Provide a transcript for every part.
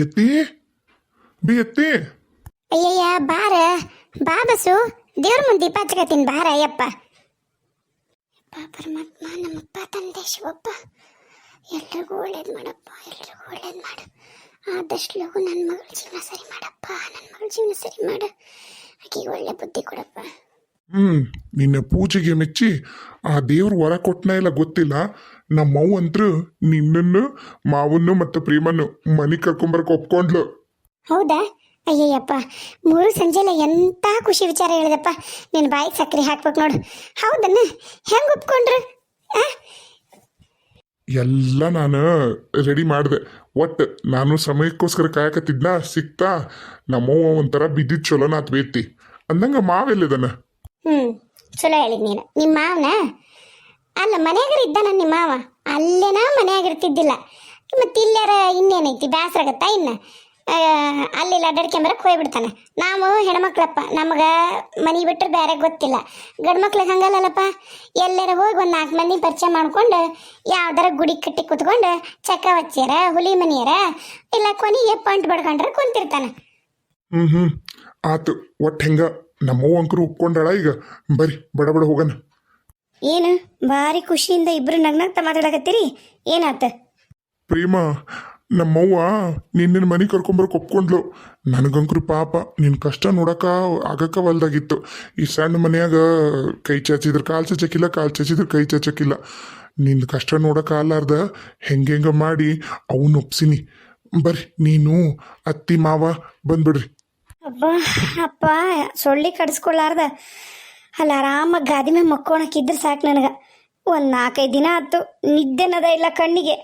ಎತ್ತಿ? ಬಿ ಎತ್ತಿ? ಅಯ್ಯಯ್ಯ, ಬಾರ. ಬಾ ಬಸು. ದೇವ್ರ ಮುಂದೆ ದೀಪ ಹಚ್ಕತ್ತೀನಿ, ಬಾರ, ಅಯ್ಯಪ್ಪ. ಪರಮಾತ್ಮ ನಮ್ಮಪ್ಪ ತಂದೆ, ಶಿವಪ್ಪ. ಎಲ್ರಿಗೂ ಒಳ್ಳೇದು ಮಾಡಪ್ಪ, ಎಲ್ರಿಗೂ ಒಳ್ಳೇದು ಮಾಡು. ಆದಷ್ಟು ನನ್ನ ಮಗಳ ಜೀವನ ಸರಿ ಮಾಡಪ್ಪ, ನನ್ನ ಮಗಳ ಜೀವನ ಸರಿ ಮಾಡು. ಆಕೆಗೆ ಒಳ್ಳೆ ಬುದ್ಧಿ ಕೊಡಪ್ಪ. ಹ್ಮ್ ನಿನ್ನ ಪೂಜೆಗೆ ಮೆಚ್ಚಿ ಆ ದೇವ್ರು ವರ ಕೊಟ್ಟನ ಇಲ್ಲ ಗೊತ್ತಿಲ್ಲ. ನಮ್ಮವ್ವ ಅಂತ್ರು ನಿನ್ನನ್ನು ಮಾವನ್ನು ಮತ್ತು ಪ್ರೇಮನ್ನು ಮನೆ ಕರ್ಕೊಂಬರಕ್ ಒಪ್ಕೊಂಡ್ಲು. ಹೌದಾ? ಅಯ್ಯಯ್ಯಪ್ಪ ಮೂರು ಸಂಜೆಲೆ ಎಂತ ಖುಷಿ ವಿಚಾರ ಹೇಳಿದಪ್ಪ. ನಿನ್ ಬಾಯಿಗೆ ಸಕ್ಕರೆ ಹಾಕ್ಬೇಕು ನೋಡು. ಹೌದನ್ನ? ಹೆಂಗೆ ಒಪ್ಕೊಂಡ್ರು? ಆ? ಎಲ್ಲ ನಾನು ರೆಡಿ ಮಾಡಿದೆ. ಒಟ್ಟು ನಾನು ಸಮಯಕ್ಕೋಸ್ಕರ ಕಾಯಕತ್ತಿದ್ನ? ಸಿಕ್ತಾ? ನಮ್ಮವ್ವ ಒಂಥರ ಬಿದ್ದಿದ್ ಚಲೋನ ಆತ್ ಬೇತಿ ಅಂದಂಗ ಮಾವೆಲ್ಲಿದನ ಹ್ಞೂ ಚಲೋ ಹೇಳಿದ್ ನೀನು. ನಿಮ್ಮ ಮಾವನ? ಅಲ್ಲ ಮನ್ಯಾಗರ ಇದ್ದಾನ ನಿಮ್ಮ ಮಾವ? ಅಲ್ಲೇನ ಮನ್ಯಾಗ ಇರ್ತಿದ್ದಿಲ್ಲ ಮತ್ತೆ ಇಲ್ಲಾರ ಇನ್ನೇನೈತಿ ಬೇಸರಾಗತ್ತಾ ಇನ್ನು? ಅಲ್ಲಿ ಅಡ್ಡಾಡ್ಕೊಂಬರಕ್ಕೆ ಹೋಗ್ಬಿಡ್ತಾನೆ. ನಾವು ಹೆಣ್ಮಕ್ಳಪ್ಪ. ನಮ್ಗೆ ಮನೆ ಬಿಟ್ಟರೆ ಬೇರೆ ಗೊತ್ತಿಲ್ಲ. ಗಂಡು ಮಕ್ಳಿಗೆ ಹಂಗಲ್ಲಲ್ಲಪ್ಪ? ಎಲ್ಲರ ಹೋಗಿ ಒಂದು ನಾಲ್ಕು ಮಂದಿ ಪರಿಚಯ ಮಾಡ್ಕೊಂಡು, ಯಾವ್ದಾರ ಗುಡಿ ಕಟ್ಟಿ ಕುತ್ಕೊಂಡು ಚಕ್ಕ ವಚ್ಚಿಯರ ಹುಲಿ ಮನಿಯರ, ಇಲ್ಲ ಕೊನೆಗೆ ಪಾಯಿಂಟ್ ಬಡ್ಕೊಂಡ್ರೆ ಕುಂತಿರ್ತಾನೆ. ಹ್ಮ್ ಹ್ಮ್. ಆತು, ಒಟ್ಟು ಹೆಂಗ? ನಮ್ಮವ್ವ ಅಂಕರು ಒಪ್ಕೊಂಡಾಳ ಈಗ ಬರಿ ಬಡ ಬಡ ಹೋಗಣ. ಏನು ಭಾರಿ ಖುಷಿಯಿಂದ ಇಬ್ರು ನಗ್ನಗ್ತ ಮಾತಾಡಕತ್ತೀರಿ? ಏನಾತ? ಪ್ರೇಮ ನಮ್ಮವ್ವ ನಿನ್ನ ಮನೆ ಕರ್ಕೊಂಬರಕ್ ಒಪ್ಕೊಂಡ್ಲು. ನನಗಂಕ್ರು ಪಾಪ ನಿನ್ನ ಕಷ್ಟ ನೋಡಕ ಆಗಕ್ಕ ವಲ್ದಾಗಿತ್ತು ಈ ಸಣ್ಣ ಮನೆಯಾಗ ಕೈ ಚಾಚಿದ್ರು ಕಾಲು ಚಚಕಿಲ್ಲ ಕಾಲು ಚಾಚಿದ್ರ ಕೈ ಚಾಚಕ್ಕಿಲ್ಲ ನಿನ್ನ ಕಷ್ಟ ನೋಡಕ ಅಲ್ಲಾರ್ದ ಹೆಂಗೆಂಗ ಮಾಡಿ ಅವನ್ನ ಒಪ್ಸಿನಿ. ಬರ್ರಿ ನೀನು ಅತ್ತಿ ಮಾವ ಬಂದ್ಬಿಡ್ರಿ. ಅಬ್ಬ, ಅಪ್ಪ, ಸೊಳ್ಳಿ ಕಡಿಸ್ಕೊಳ್ಳಾರ್ದ ಅಲ್ಲ ಆರಾಮಾಗಿ ಗಾದಿ ಮೇಲೆ ಮಕ್ಕೊಳಕ್ಕಿದ್ರೆ ಸಾಕು ನನಗೆ. ಒಂದು ನಾಲ್ಕೈದು ದಿನ ಆಯ್ತು ನಿದ್ದೆನದ ಇಲ್ಲ ಕಣ್ಣಿಗೆ.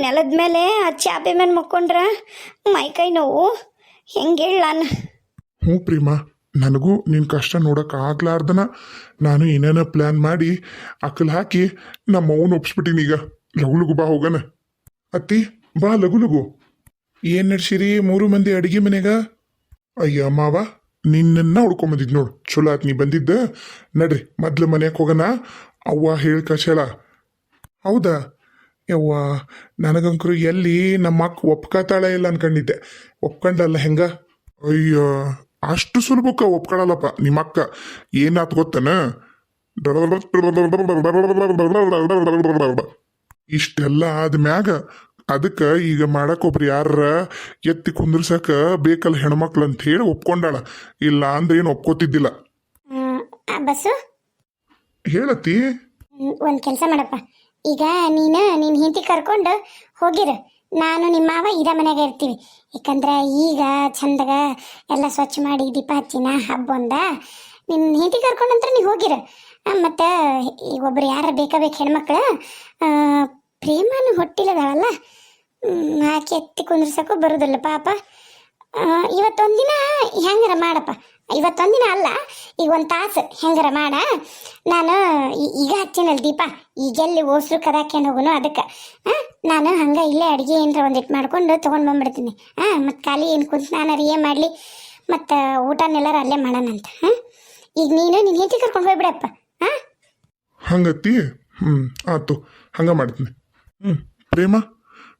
ನೆಲದ ಮೇಲೆ ಆ ಚಾಪೆ ಮೇಲೆ ಮಕ್ಕೊಂಡ್ರ ಮೈಕೈ ನೋವು. ಹೆಂಗೆ ಹ್ಞೂ ಪ್ರೇಮ, ನನಗೂ ನಿನ್ನ ಕಷ್ಟ ನೋಡಕ್ಕೆ ಆಗ್ಲಾರ್ದನ ನಾನು ಏನೇನೋ ಪ್ಲ್ಯಾನ್ ಮಾಡಿ ಅಕ್ಕಲ್ ಹಾಕಿ ನಮ್ಮ ಅವನು ಒಪ್ಸ್ಬಿಟ್ಟಿನಿ ಈಗ. ಲಘು ಲಘು ಬಾ ಹೋಗಣ ಅತ್ತಿ, ಬಾ ಲಘು ಲಘು ಏನು ನಡ್ಸಿರಿ ಮೂರು ಮಂದಿ ಅಡಿಗೆ ಮನೆಗ? ಅಯ್ಯ ಮಾವ ನಿನ್ನ ಹುಡ್ಕೊಂಬಂದಿದ್ ನೋಡು. ಚಲೋ ಆತ್ ನೀ ಬಂದಿದ್ದ. ನಡ್ರಿ, ಮೊದ್ಲು ಮನೆಗೆ ಹೋಗೋಣ. ಅವ್ವ ಹೇಳಿ ಹೌದಾ? ಯವ್ವ, ನನಗಂಕರು ಎಲ್ಲಿ ನಮ್ಮ ಅಕ್ಕ ಒಪ್ಕೋತಾಳೆ ಇಲ್ಲ ಅನ್ಕೊಂಡಿದ್ದೆ. ಒಪ್ಕೊಂಡಲ್ಲ ಹೆಂಗ? ಅಯ್ಯೋ, ಅಷ್ಟು ಸುಲಭಕ್ಕ ಒಪ್ಕೊಳಲ್ಲಪ್ಪ ನಿಮ್ಮ ಅಕ್ಕ. ಏನಾತ್ ಗೊತ್ತನ? ಇಷ್ಟೆಲ್ಲ ಆದ್ಮ್ಯಾಗ ಅದಕ್ಕೆ ಈಗ ಮಾಡಕ್ಕೆ ಒಬ್ರು ಯಾರ ಎತ್ತಿ ಕುಂದ್ರಸಕ ಬೇಕಲ್ಲ ಹೆಣ್ಮಕ್ಳು ಅಂತ ಹೇಳಿ ಒಪ್ಕೊಂಡಾಳ. ಇಲ್ಲ ಅಂದ್ರೆ ಏನು ಒಪ್ಕೋತಿದ್ದಿಲ್ಲ. ಬಸ್ಸು ಹೇಳತ್ತಿ. ಒಂದು ಕೆಲಸ ಮಾಡಪ್ಪ. ಈಗ ನೀನು ನಿನ್ನ ಹಿಂತಿ ಕರ್ಕೊಂಡು ಹೋಗಿರ. ನಾನು ನಿಮ್ಮ ಮಾವ ಇದ ಮನೆಗೆ ಇರ್ತೀವಿ. ಯಾಕಂದ್ರೆ ಈಗ ಚಂದಗ ಎಲ್ಲ ಸ್ವಚ್ಛ ಮಾಡಿ ದೀಪ ಹಚ್ಚಿನ ಹಬ್ಬ ಒಂದ. ನಿನ್ನ ಹಿಂತಿ ಕರ್ಕೊಂಡಂತ್ರ ನೀವು ಹೋಗಿರ. ಮತ್ತು ಈಗ ಒಬ್ರು ಯಾರು ಬೇಕಾ ಬೇಕು ಹೆಣ್ಮಕ್ಳು ಪ್ರೇಮನು ಹೊಟ್ಟಿಲ್ಲದವಲ್ಲ ಆಕೆ ಎತ್ತಿ ಕುಂದ್ರಸಕ್ಕೂ ಬರೋದಿಲ್ಲ ಪಾಪ. ಇವತ್ತೊಂದಿನ ಹೆಂಗಾರ ಮಾಡಪ್ಪ? ಇವತ್ತೊಂದಿನ ಅಲ್ಲ, ಈಗ ಒಂದು ತಾಸು ಹೆಂಗರ ಮಾಡ. ನಾನು ಈಗ ಹಚ್ಚಿನಲ್ಲ ದೀಪ, ಈಗೆಲ್ಲಿ ಓಸ್ರು ಕದಾಕೊಂಡು ಹೋಗುನು ಅದಕ್ಕೆ. ನಾನು ಹಂಗೆ ಇಲ್ಲೇ ಅಡುಗೆ ಏನರ ಒಂದಿಟ್ಟು ಮಾಡ್ಕೊಂಡು ತೊಗೊಂಡು ಬಂದ್ಬಿಡ್ತೀನಿ. ಹಾಂ ಮತ್ತು ಖಾಲಿ ಏನು ಕುಂತು ನಾನು ಏನು ಮಾಡಲಿ, ಮತ್ತು ಊಟನೆಲ್ಲರೂ ಅಲ್ಲೇ ಮಾಡೋಣಂತ ಹಾಂ? ಈಗ ನೀನು ನಿನ್ನ ಹೆಂಡತಿ ಕರ್ಕೊಂಡು ಹೋಗ್ಬಿಡಪ್ಪ. ಹಾಂ ಹಂಗತ್ತಿ? ಹ್ಞೂ ಆಯ್ತು ಹಂಗೆ ಮಾಡ್ತೀನಿ. ಹ್ಮ್.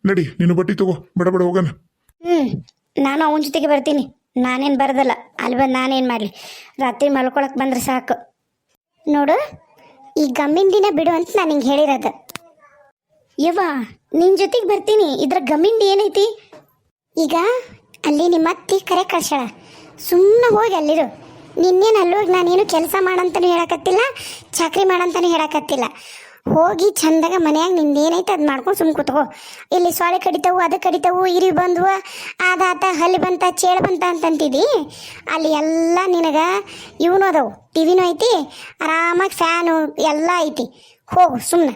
ನಡಿ, ನೀನು ಬಟ್ಟಿ ತಗೋ, ಬಡ ಬಡ, ಹೋಗೋಣ. ನಾನು ಅವನ ಜೊತೆಗೆ ಬರ್ತೀನಿ. ನಾನೇನು ಬರೋದಲ್ಲ, ಅಲ್ಲಿ ಬಂದು ನಾನೇನು ಮಾಡಲಿ. ರಾತ್ರಿ ಮಲ್ಕೊಳಕ್ಕೆ ಬಂದ್ರೆ ಸಾಕು. ನೋಡು, ಈ ಗಮ್ಮಿನ ದಿನ ಬಿಡು ಅಂತ ನಾನು ಹಿಂಗೆ ಹೇಳಿರೋದು. ಯವ್ವ ನಿನ್ನ ಜೊತೆಗೆ ಬರ್ತೀನಿ. ಇದ್ರ ಗಮ್ಮಿಂದ ಏನೈತಿ? ಈಗ ಅಲ್ಲಿ ನಿಮ್ಮ ಅತ್ತಿ ಕರೆ ಕಳ್ಸಳ ಸುಮ್ಮನೆ ಹೋಗಿ ಅಲ್ಲಿರು. ನಿನ್ನೇನು ಅಲ್ಲೋಗಿ ನಾನೇನು ಕೆಲಸ ಮಾಡಂತನೂ ಹೇಳಕತ್ತಿಲ್ಲ, ಚಾಕ್ರಿ ಮಾಡಂತನೂ ಹೇಳಕತ್ತಿಲ್ಲ. ಹೋಗಿ ಚಂದಾಗ ಮನ್ಯಾಗ ನಿಂದೇನೈತೆ ಅದು ಮಾಡ್ಕೊಂಡು ಸುಮ್ ಕೂತ್ಕೋ. ಇಲ್ಲಿ ಸೊಳೆ ಕಡಿತಾವು ಅದು ಕಡಿತಾವು ಇರಿ ಬಂದ್ವು ಅದಾತ ಹಲ್ಲಿ ಬಂತ ಚೇಳು ಬಂತ ಅಂತಂತಿದ್ದಿ ಅಲ್ಲಿ ಎಲ್ಲ ನಿನಗೆ ಇವನು ಅದಾವು ಟಿವಿನೂ ಐತಿ ಆರಾಮಾಗಿ ಫ್ಯಾನು ಎಲ್ಲ ಐತಿ. ಹೋಗು ಸುಮ್ಮನೆ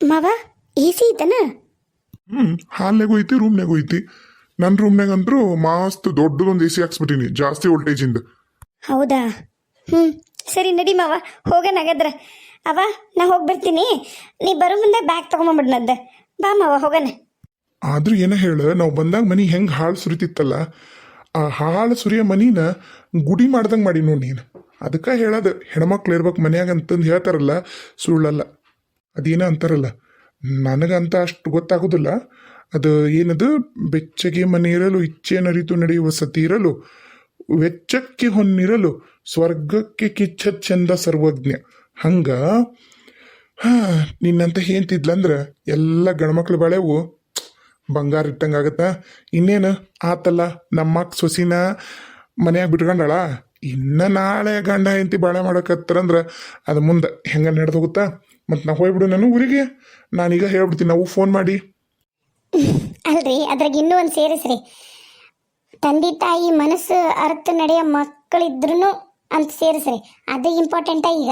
ಮಾವ ಎ ಸಿ ಐತನ? ಹ್ಮ್ ಹಾಲ್ನಾಗೂ ಐತಿ ರೂಮ್ನಾಗೂ ಐತಿ. ನನ್ನ ರೂಮ್ನಾಗ ಅಂದ್ರು ಮಸ್ತ್ ದೊಡ್ಡದೊಂದು ಎ ಸಿ ಹಾಕ್ಸ್ಬಿಟ್ಟಿನಿ ಜಾಸ್ತಿ ವೋಲ್ಟೇಜಿಂದ ಹೌದಾ? ಹ್ಞೂ ಸರಿ ನಡಿ ಮಾವ ಹೋಗೋಣ ಹಾಗಾದ್ರೆ. ಅವ, ನಾ ಹೋಗಿ ಬರ್ತೀನಿ. ನೀ ಬರೋ ಮುಂದೆ ಬ್ಯಾಗ್ ತೊಗೊಂಬಂಬಿಡ್ನದ್ದ ಬಾ ಮಾವ, ಹೋಗೋಣ. ಆದ್ರೂ ಏನ ಹೇಳ, ನಾವು ಬಂದಾಗ ಮನಿ ಹೆಂಗ್ ಹಾಳು ಸುರಿತಿತ್ತಲ್ಲ, ಆ ಹಾಳು ಸುರಿಯ ಮನಿನ ಗುಡಿ ಮಾಡ್ದಂಗೆ ಮಾಡಿ ನೋಡಿ ನೀನು. ಅದಕ್ಕೆ ಹೇಳೋದು, ಹೆಣ್ಮಕ್ಳು ಇರ್ಬೇಕು ಮನ್ಯಾಗ ಅಂತಂದು ಹೇಳ್ತಾರಲ್ಲ, ಸುಳ್ಳಲ್ಲ. ಅದೇನ ಅಂತಾರಲ್ಲ, ನನಗಂತ ಅಷ್ಟು ಗೊತ್ತಾಗೋದಿಲ್ಲ. ಅದು ಏನದು, ಬೆಚ್ಚಗೆ ಮನೆ ಇಚ್ಛೆ ನರಿತು ನಡೆಯುವ ಸತಿ ಇರಲು, ವೆಚ್ಚಕ್ಕೆ ಹೊನ್ನಿರಲು, ಸ್ವರ್ಗಕ್ಕೆ ಕಿಚ್ಚ ಚಂದ ಸರ್ವಜ್ಞ. ಹಂಗ, ಹಾ, ನಿನ್ನಂತ ಹೇಳ್ತಿದ್ಲಂದ್ರ ಎಲ್ಲ ಗಂಡ್ಮಕ್ಳು ಬಾಳೆವು ಬಂಗಾರ ಇಟ್ಟಂಗೆ ಆಗತ್ತ? ಇನ್ನೇನು? ಆತಲ್ಲ ನಮ್ಮ ಸೊಸಿನ ಮನ್ಯಾಗ ಬಿಟ್ಕೊಂಡಾಳ? ಇನ್ನ ನಾಳೆ ಗಂಡ ಹೆಂಡತಿ ಬಾಳೆ ಮಾಡಕತ್ತಾರಂದ್ರ ಅದು ಮುಂದೆ ಹೆಂಗೆ ನಡೆದು ಹೋಗುತ್ತಾ? ಮತ್ತು ನಾ ಹೋಗ್ಬಿಡು ನಾನು ಊರಿಗೆ. ನಾನೀಗ ಹೇಳ್ಬಿಡ್ತೀನಿ, ನಾವು ಫೋನ್ ಮಾಡಿ. ಅಲ್ರಿ, ಅದ್ರಾಗ ಇನ್ನೂ ಒಂದು ಸೇರಿಸ್ರಿ. ತಂದೆ ತಾಯಿ ಮನಸ್ಸು ಅರ್ಥ ನಡೆಯ ಮಕ್ಕಳಿದ್ರು ಅಂತ ಸೇರಿಸ್ರಿ. ಅದು ಇಂಪಾರ್ಟೆಂಟ ಈಗ.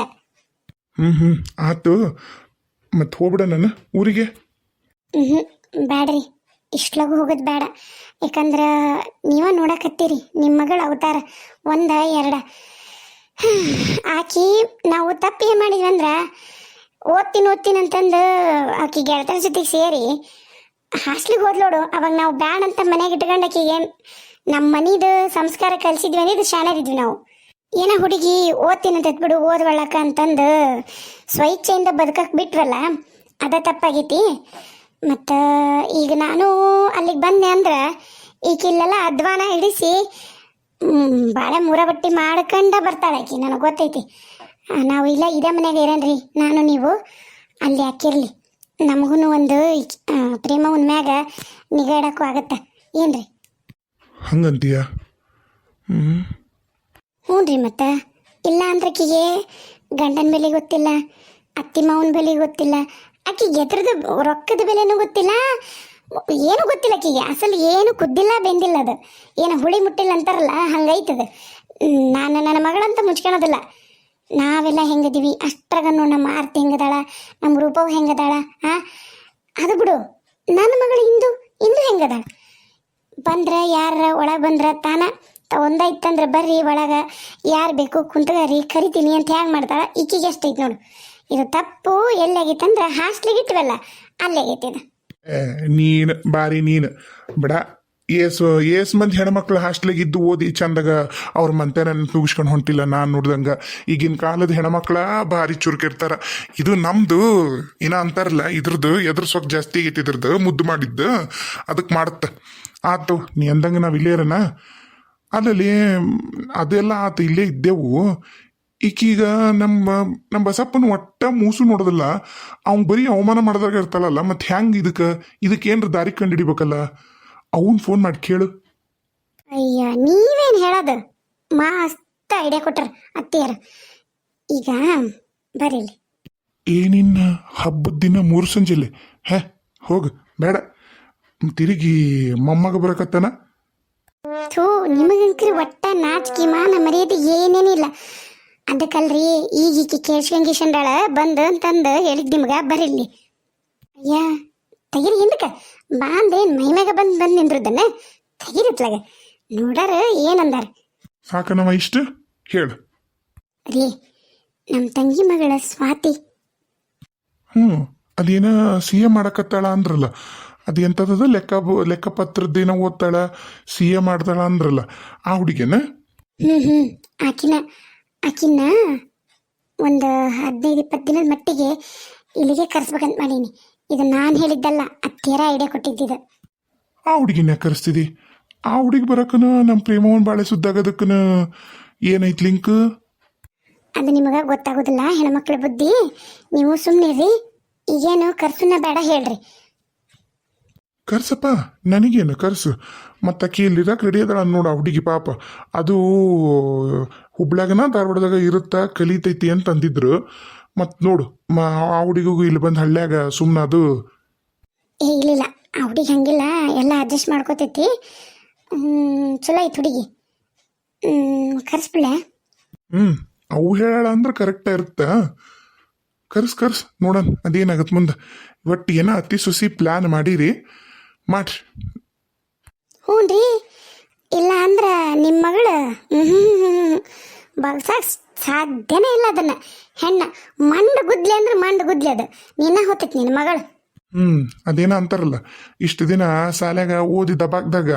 ಹ್ಞೂ ಹ್ಞೂ ಆತು, ಮತ್ತೆ ಹೋಗ್ಬಿಡ ನಾನು ಊರಿಗೆ. ಹ್ಞೂ ಬ್ಯಾಡ್ರಿ. ಇಷ್ಟ್ಲಾಗು ಹೋಗೋದು ಬೇಡ ಯಾಕಂದ್ರೆ ನೀವ ನೋಡಕತ್ತೀರಿ. ನಿಮ್ಮ ಮಗಳು ಅವತಾರ. ಒಂದ, ಎರಡ. ಆಕಿ, ನಾವು ತಪ್ಪು ಏನು ಮಾಡಿದ್ವಿ ಅಂದ್ರೆ, ಓದ್ತೀನಿ ಓದ್ತೀನಿ ಅಂತಂದು ಆಕಿ ಗೆಳತನ ಜೊತೆಗೆ ಸೇರಿ, ಹಾಸ್ಟ್ಲಿಗೆ ಹೋದ್ಲೋಡು ಅವಾಗ ನಾವು ಬ್ಯಾಡ್ ಅಂತ ಮನೆಗೆ ಇಟ್ಕೊಂಡು ಆಕಿಗೆ ನಮ್ಮ ಮನಿದು ಸಂಸ್ಕಾರ ಕಲಿಸಿದ್ವಿ ಅಂದಿದ್ದು ಇದ್ವಿ ನಾವು. ಏನ ಹುಡುಗಿ, ಓದ್ತೀನಿ ಅಂತ ಬಿಡು ಓದ್ವಳಕ ಅಂತಂದು ಸ್ವಇಚ್ಛೆಯಿಂದ ಬದುಕಕ್ಕೆ ಬಿಟ್ವಲ್ಲ, ಅದ ತಪ್ಪಾಗೈತಿ. ಮತ್ತು ಈಗ ನಾನು ಅಲ್ಲಿಗೆ ಬಂದೆ ಅಂದ್ರೆ ಈಗ ಇಲ್ಲೆಲ್ಲ ಅಧ್ವಾನ ಹಿಡಿಸಿ ಭಾಳ ಮೂರ ಬಟ್ಟಿ ಮಾಡ್ಕೊಂಡ ಬರ್ತಾಳೆ ಆಕಿ, ನನಗೆ ಗೊತ್ತೈತಿ. ನಾವು ಇಲ್ಲ, ಇದೇ ಮನ್ಯಾಗ ಇರನ್ರಿ, ನಾನು ನೀವು, ಅಲ್ಲಿ ಹಾಕಿರ್ಲಿ ನಮಗೂ ಒಂದು ಪ್ರೇಮ ಮ್ಯಾಗ ನಿಗಾ ಇಡಕ್ಕೂ ಆಗತ್ತೆ. ಏನ್ರಿ? ಹಂಗಂತೀಯ? ಹ್ಞೂ ರೀ ಮತ್ತೆ. ಇಲ್ಲ ಅಂದ್ರೆ ಆಕಿಗೆ ಗಂಡನ ಬೆಲೆ ಗೊತ್ತಿಲ್ಲ, ಅತ್ತಿ ಮಾವನ ಬೆಲೆ ಗೊತ್ತಿಲ್ಲ ಆಕಿಗೆ ಎದ್ರದ್ದು ರೊಕ್ಕದ ಬೆಲೆನೂ ಗೊತ್ತಿಲ್ಲ. ಏನು ಗೊತ್ತಿಲ್ಲ ಆಕಿಗೆ ಅಸಲು ಏನು ಕುದ್ದಿಲ್ಲ ಬೆಂದಿಲ್ಲ ಅದು. ಏನು ಹುಳಿ ಮುಟ್ಟಿಲ್ಲ ಅಂತಾರಲ್ಲ, ಹಂಗೈತದ. ನಾನು ನನ್ನ ಮಗಳಂತ ಮುಚ್ಕೊಳೋದಿಲ್ಲ ನಾವೆಲ್ಲ ಹೆಂಗದೀವಿ? ಅಷ್ಟ್ರಾಗನು ನಮ್ಮ ಆರ್ತಿ ಹೆಂಗದಾಳ, ನಮ್ಮ ರೂಪವು ಹೆಂಗದಾಳ ಹಾ ಅದು ಬಿಡು. ನನ್ನ ಮಗಳು ಇಂದು ಇಂದು ಹೆಂಗದಾಳ? ಬಂದ್ರ ಯಾರ ಒಳಗೆ ಬಂದ್ರ ತಾನ? ಒಂದಾಯ್ತಂದ್ರೆ ಬರ್ರಿ ಒಳಗ. ಯಾರು ಬೇಕು ಕುಂತಗರಿ, ಕರಿತೀನಿ ಅಂತ ಹ್ಯಾಂಗ ಮಾಡ್ತಾಳ? ಈಕಿಗೆ ಎಷ್ಟೈತಿ ನೋಡು. ಇದು ತಪ್ಪು ಎಲ್ಲಾಗಿತ್ತಂದ್ರೆ ಹಾಸ್ಟ್ಲಿಗೆ ಇಟ್ವಲ್ಲ, ಅಲ್ಲಾಗೈತಿ ಇದು. ನೀನು, ಬಾರಿ ನೀನು. ಬಿಡ, ಏಸು, ಏಸ್ ಮಂದಿ ಹೆಣ್ಮಕ್ಳು ಹಾಸ್ಟ್ಲಿಗೆ ಇದ್ದು ಓದಿ ಚಂದಾಗ ಅವ್ರ ನನ್ನ ತೂಗಿಸ್ಕೊಂಡು ಹೊಂಟಿಲ್ಲ ನಾನು ನೋಡ್ದಂಗ. ಈಗಿನ ಕಾಲದ ಹೆಣ್ಮಕ್ಳ ಭಾರಿ ಚುರುಕಿರ್ತಾರ. ಇದು ನಮ್ದು ಏನ ಅಂತಾರಲ್ಲ, ಇದ್ರದ್ದು ಎದ್ರ ಸ್ವಲ್ಪ ಜಾಸ್ತಿ ಆಗೈತಿ ಇದ್ರದ್ದು, ಮುದ್ದು ಮಾಡಿದ್ದು ಅದಕ್ಕೆ ಮಾಡುತ್ತ. ಆತು, ನೀ ಅಂದಂಗೆ ನಾವು ಇಲ್ಲೇ ಇರೋಣ ಅಲ್ಲಲ್ಲಿ ಅದೆಲ್ಲ ಆತ ಇಲ್ಲೇ ಇದ್ದೆವು. ಈಕೀಗ ನಮ್ಮ ನಮ್ಮ ಬಸಪ್ಪನ ಒಟ್ಟ ಮೂಸು ನೋಡೋದಲ್ಲ ಅವ್ನು ಬರೀ ಅವಮಾನ ಮಾಡಿದಾಗ ಇರ್ತಾಳಲ್ಲ ಮತ್ತೆ ಹೆಂಗ್ ಇದಕ್ಕೆ? ಇದಕ್ಕೆ ಏನ್ರ ದಾರಿ ಕಂಡು ಹಿಡಿಬೇಕಲ್ಲ ಅವನ್ ಫೋನ್ ಮಾಡಿ ಕೇಳು. ಅಯ್ಯ ನೀವೇನ್ ಹೇಳೋದು? ಮಸ್ತ್ ಐಡಿಯಾ ಕೊಟ್ಟರ ಅತ್ತಿಯರ. ಈಗ ಬರ್ರಿ ಇಲ್ಲಿ. ಏನಿನ್ನ ಹಬ್ಬದ ದಿನ ಮೂರು ಸಂಜೆಲೆ? ಹೇ ಹೋಗ ಬೇಡ. ತಿರುಗಿ ಮೊಮ್ಮಗ ಬರಕತ್ತಾನ? ಥೂ ನಿಮಗಂಕ್ರಿ ಒಟ್ಟ ನಾಚಿಕೆ ಮಾನ ಮರ್ಯಾದೆ ಏನೇನಿಲ್ಲ. ಅದಕ್ಕಲ್ರಿ ಈಗ ಈಕಿ ಕೇಳ್ಸ್ಕೊಂಗಿಶಂಡಾಳ ಬಂದ ಅಂತಂದು ಹೇಳಿದ್ ನಿಮ್ಗೆ ಬರಿಲ್ಲಿ ಅಯ್ಯ ತೆಗಿರಿ ಹಿಂದಕ್ಕ. ಬಾಂದೇನ್ ಮೈಮ್ಯಾಗ ಬಂದು ಬಂದು ನಿಂದ್ರದನ್ನ? ತೆಗಿರಿತ್ಲಾಗ ನೋಡಾರ ಏನಂದಾರ. ಸಾಕನವ ಇಷ್ಟು? ಹೇಳು. ರೀ ನಮ್ಮ ತಂಗಿ ಮಗಳ ಸ್ವಾತಿ. ಹ್ಞೂ ಅದೇನ ಸಿ ಎ ಮಾಡಕತ್ತಾಳ ಅಂದ್ರಲ್ಲ. ಅದು ಎಂಥದ್ದು ಲೆಕ್ಕ ಲೆಕ್ಕಪತ್ರದ್ದೇನೋ ಓದ್ತಾಳ ಸಿ ಎ ಮಾಡ್ತಾಳ ಅಂದ್ರಲ್ಲ ಆ ಹುಡುಗಿನ? ಹ್ಞೂ ಹ್ಞೂ ಆಕಿನ ಆಕಿನ ಒಂದು ಹದಿನೈದು ಇಪ್ಪತ್ತು ದಿನದ ಮಟ್ಟಿಗೆ ಇಲ್ಲಿಗೆ ಕರೆಸ್ಬೇಕಂತ ಮಾಡೀನಿ. ಇದು ನಾನು ಹೇಳಿದ್ದಲ್ಲ ಅತ್ತೀರ ಐಡಿಯಾ ಕೊಟ್ಟಿದ್ದಿದ್ದು ಆ ಹುಡುಗಿನ ಕರೆಸ್ತಿದಿ? ಆ ಹುಡುಗಿ ಬರಕನ ನಮ್ಮ ಪ್ರೇಮವನ್ ಬಾಳೆ ಸುದ್ದಾಗದಕ್ಕನ ಏನೈತ್ ಲಿಂಕ್ ಅದು ನಿಮಗೆ ಗೊತ್ತಾಗೋದಿಲ್ಲ ಹೆಣ್ಮಕ್ಳ ಬುದ್ಧಿ. ನೀವು ಸುಮ್ಮನಿರಿ ಈಗೇನು ಕರ್ಸುನ ಬೇಡ ಹೇಳ್ರಿ. ಕರ್ಸಪ್ಪ ನನಗೇನು ಕರ್ಸು? ಮತ್ತು ಆಕಿ ಇಲ್ಲಿರಕ್ಕೆ ರೆಡಿ ಅದಾಳ ನೋಡು ಆ ಹುಡುಗಿ ಪಾಪ. ಅದು ಹುಬ್ಳ್ಯಾಗನ ಧಾರವಾಡದಾಗ ಇರುತ್ತಾ ಕಲಿತೈತಿ ಅಂತ ಅಂದಿದ್ರು. ಮತ್ತು ನೋಡು ಮ ಆ ಹುಡುಗಿಗೂ ಇಲ್ಲಿ ಬಂದು ಹಳ್ಳ್ಯಾಗ ಸುಮ್ಮನೆ ಅದು. ಏ ಇಲ್ಲಿಲ್ಲ. ಆ ಹುಡುಗಿ ಹಂಗಿಲ್ಲ ಎಲ್ಲ ಅಡ್ಜಸ್ಟ್ ಮಾಡ್ಕೋತೈತಿ. ಚಲೋ ಆಯ್ತು ಹುಡುಗಿ. ಕರ್ಸ್ಬಿಳೆ ಹ್ಞೂ ಅವು ಹೇಳ ಅಂದ್ರೆ ಕರೆಕ್ಟ ಇರುತ್ತ? ಕರ್ಸ್ ಕರ್ಸ್ ನೋಡೋಣ ಅದೇನಾಗತ್ತೆ ಮುಂದೆ. ಒಟ್ಟು ಏನೋ ಅತಿ ಸುಸಿ ಪ್ಲ್ಯಾನ್ ಮಾಡೀರಿ. ಮಾಡ್ರಿ ಹ್ಞೂ ಇಲ್ಲ ಅಂದ್ರೆ ನಿಮ್ಮ ಮಗಳು ಬಗ್ಸಾಕ್ ಸಾಧ್ಯನೇ ಇಲ್ಲ ಅದನ್ನ. ಹೆಣ್ಣ ಮಂಡ ಗುದ್ಲಿ ಅಂದ್ರೆ ಮಂಡ ಗುದ್ಲಿ ಅದು. ನಿನ್ನ ಹೊತ್ತೈತಿ ನಿನ್ನ ಮಗಳು. ಹ್ಮ್ ಅದೇನ ಅಂತಾರಲ್ಲ. ಇಷ್ಟು ದಿನ ಶಾಲ್ಯಾಗ ಓದಿ ದಬಾಕ್ದಾಗ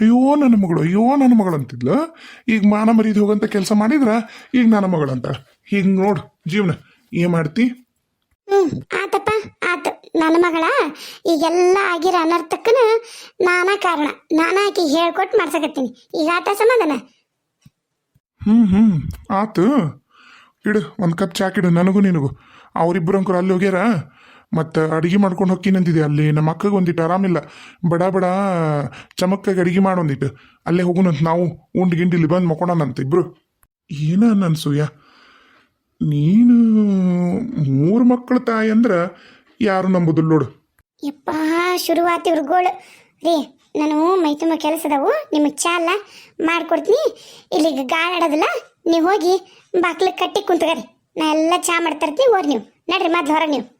ಅಯ್ಯೋ ನನ್ನ ಮಗಳು ಅಯ್ಯೋ ನನ್ನ ಮಗಳು ಅಂತಿದ್ಲು. ಈಗ ಮಾನ ಮರೀದ್ ಹೋಗಂತ ಕೆಲಸ ಮಾಡಿದ್ರ ಈಗ ನನ್ನ ಮಗಳು ಅಂತ ಹಿಂಗ್ ನೋಡು ಜೀವನ ಏನ್ ಮಾಡ್ತಿ? ಆತು ನನ್ನ ಮಗಳ, ಈಗೆಲ್ಲ ಆಗಿರೋ ಅನರ್ಥಕ್ಕನ ನಾನಾ ಕಾರಣ. ನಾನಾ ಆಕಿ ಹೇಳ್ಕೊಟ್ಟು ಮಾಡ್ಸಕತ್ತೀನಿ. ಈಗ ಆತ ಸಮಾಧಾನ? ಹ್ಞೂ ಹ್ಞೂ ಆತು. ಇಡು, ಒಂದು ಕಪ್ ಚಾಕಿಡು ನನಗೂ ನಿನಗೂ. ಅವರಿಬ್ಬರು ಅಂಕರು ಅಲ್ಲಿ ಹೋಗ್ಯಾರ? ಮತ್ತು ಅಡುಗೆ ಮಾಡ್ಕೊಂಡು ಹೊಕ್ಕಿನಂತಿದೆ ಅಲ್ಲಿ ನಮ್ಮ ಅಕ್ಕಗೆ ಒಂದಿಟ್ಟು ಆರಾಮಿಲ್ಲ ಬಡ ಬಡ, ಚಮಕ್ಕಾಗಿ ಅಡುಗೆ ಮಾಡೊಂದಿಟ್ಟು ಅಲ್ಲೇ ಹೋಗುನಂತ ನಾವು ಉಂಡು ಗಿಂಡಿಲಿ ಬಂದು ಮಕ್ಕೊಳನಂತ ಇಬ್ರು. ಏನ ನನ್ನ ಸೂಯ ನೀನು ಮೂರು ಮಕ್ಕಳ ತಾಯಿ ಅಂದ್ರೆ ಯಾರು ನಂಬುದಿಲ್ಲ ನೋಡು. ಯಪ್ಪ, ಶುರುವಾತಿ ಗೋಳು ರೀ, ನಾನು ಮೈ ತುಂಬ ಕೆಲಸ ಅದಾವು ನಿಮಗೆ ಚಾ ಅಲ್ಲ? ಮಾಡ್ಕೊಡ್ತೀನಿ. ಇಲ್ಲಿಗೆ ಗಾಳಾಡೋದಿಲ್ಲ ನೀವು ಹೋಗಿ ಬಾಕ್ಲಿಗೆ ಕಟ್ಟಿ ಕುಂತ್ಕರಿ. ನಾ ಎಲ್ಲ ಚಾ ಮಾಡ್ತಾ ಇರ್ತೀನಿ ಓರ್ ನೀವು. ನಡ್ರಿ ಮೊದ್ಲು ಹೊರ ನೀವು.